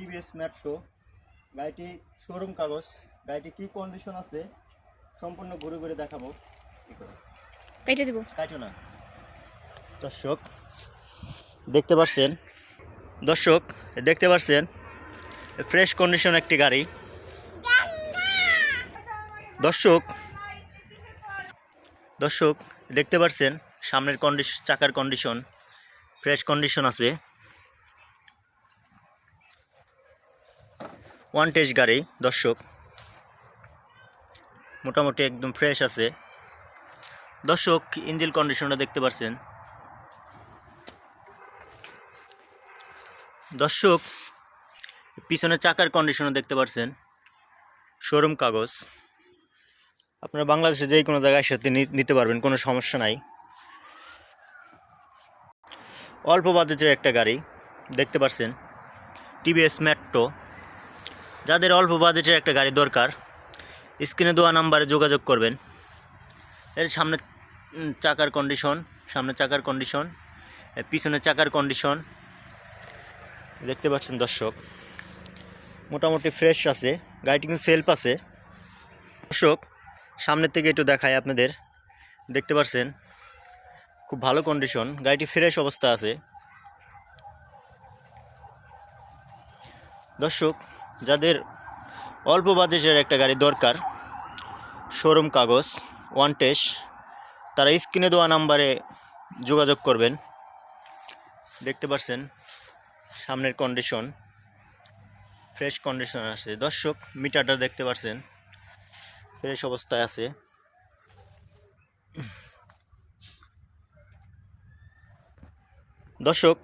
TVS metro গাড়িটি showroom কাগজ। গাড়িটি কি কন্ডিশন আছে সম্পূর্ণ ঘুরে ঘুরে দেখাবো। দিব। কাটো না। দর্শক দেখতে পাচ্ছেন? দর্শক দেখতে পাচ্ছেন? ফ্রেশ কন্ডিশন একটি গাড়ি। দর্শক দর্শক দেখতে পাচ্ছেন? সামনের কন্ডিশন চাকার কন্ডিশন ফ্রেশ কন্ডিশন আছে। ওয়ান টেস্ট গাড়ি, দর্শক। মোটামুটি একদম ফ্রেশ আছে। দর্শক ইঞ্জিল কন্ডিশনটা দেখতে পাচ্ছেন দর্শক, পিছনে চাকার কন্ডিশনও দেখতে পাচ্ছেন শোরুম কাগজ। আপনারা বাংলাদেশে যে কোনো জায়গায় সাথে নিতে পারবেন, কোনো সমস্যা নাই। অল্প বাজেটের একটা গাড়ি, দেখতে পাচ্ছেন টিভিএস মেট্রো যাদের অল্প বাজেটের একটা গাড়ি দরকার, স্ক্রিনে দেওয়া নাম্বারে যোগাযোগ করবেন। এর সামনে চাকার কন্ডিশন সামনে চাকার কন্ডিশন পিছনে চাকার কন্ডিশন দেখতে পাচ্ছেন দর্শক, মোটামুটি ফ্রেশ আছে, গাড়িটি কিন্তু সেলফ আছে। দর্শক সামনের থেকে একটু দেখায় আপনাদের, দেখতে পাচ্ছেন, খুব ভালো কন্ডিশন গাড়িটি ফ্রেশ অবস্থা আছে। দর্শক যাদের অল্প বাজেটের একটা গাড়ি দরকার, শোরুম কাগজ, ওয়ান টেস্ট তারা স্ক্রিনে দেওয়া নাম্বারে যোগাযোগ করবেন। দেখতে পাচ্ছেন সামনের কন্ডিশন ফ্রেশ কন্ডিশন আছে। দর্শক মিটারটা দেখতে পাচ্ছেন ফ্রেশ অবস্থায় আছে। দর্শক,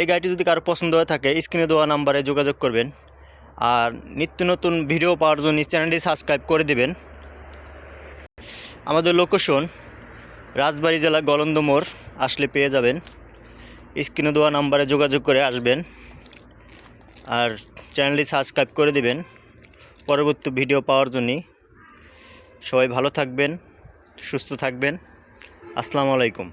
এই গাড়িটি যদি কারও পছন্দ হয়ে থাকে, স্ক্রিনে দেওয়া নাম্বারে যোগাযোগ করবেন। আর নিত্য নতুন ভিডিও পাওয়ার জন্য চ্যানেলটি সাবস্ক্রাইব করে দেবেন। আমাদের লোকেশন রাজবাড়ী জেলা গলন্দ মোড়, আসলে পেয়ে যাবেন। স্ক্রিনে দেওয়া নাম্বারে যোগাযোগ করে আসবেন আর চ্যানেলটি সাবস্ক্রাইব করে দিবেন পরবর্তী ভিডিও পাওয়ার জন্য সবাই ভালো থাকবেন, সুস্থ থাকবেন। আসসালামু আলাইকুম।